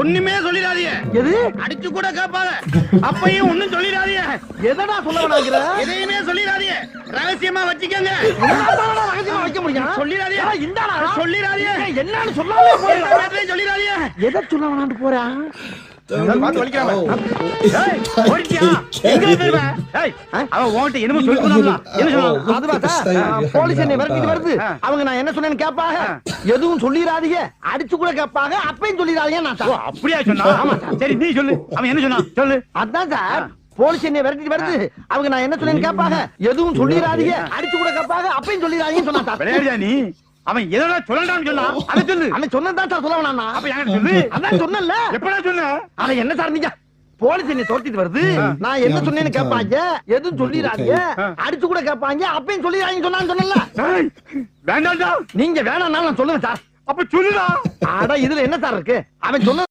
ஒண்ணுமே சொல்லிடாதீங்க. எது? அடிச்சு கூட கேட்பாங்க அப்பையும் ஒண்ணும் சொல்லிடாதீங்க. எதடா சொல்ல வேணாங்கிற எதையுமே சொல்லிடாதீங்க. ரகசியமா வச்சுக்கோங்க. முடியும். சொல்லிடாதீங்க. ஏடா, இந்தாடா. சொல்லிடாதீங்க. ஏய், என்னன்னு சொல்லாமே எதை சொல்ல போறான் என்ன சார் சொன்னேன்னு கேட்பாங்க எதுவும் சொல்லிடாதீங்க. அடிச்சு கூட கேட்பாங்க அப்பயும் சொல்லிடாதீங்க நான் சார் அப்படியா சொன்னா சரி. நீ சொல்லு. அவன் என்ன சொன்னான்? சொல்லு. அதான் சார். போலீஸ் என்னை விரட்டிட்டு வருது. அவங்க நான் என்ன சொன்னேன்னு கேட்பாங்க? எதுவும் சொல்லிடாதீங்க. அடிச்சு கூட கேட்பாங்க. அப்பயும் சொல்லிடாதீங்கன்னு சொன்னா விளையாடியா நீ? அவன் எதனா சொல்லண்டான்னு சொன்னா அதை சொல்லு. அவன் சொன்னதான் சார் சொல்ல வேணாம் அப்ப என்கிட்ட சொல்லு. அதான் சொன்னல எப்படா சொன்ன? ஆனா என்ன சார் நீங்க? போலீஸ் என்னை துரத்திட்டு வருது. நான் என்ன சொன்னேன்னு கேட்பாங்க. எதுவும் சொல்லிடாதீங்க. அடிச்சு கூட கேட்பாங்க. அப்பயும் சொல்லிடாதீங்கன்னு சொன்னான்னு சொன்னல ஏய், வேண்டாம்டா. நீங்க வேணாம்னாலும் நான் சொல்லுவேன் சார். அப்ப சொல்லுடா. அட இதுல என்ன சார் இருக்கு? அவன் சொன்ன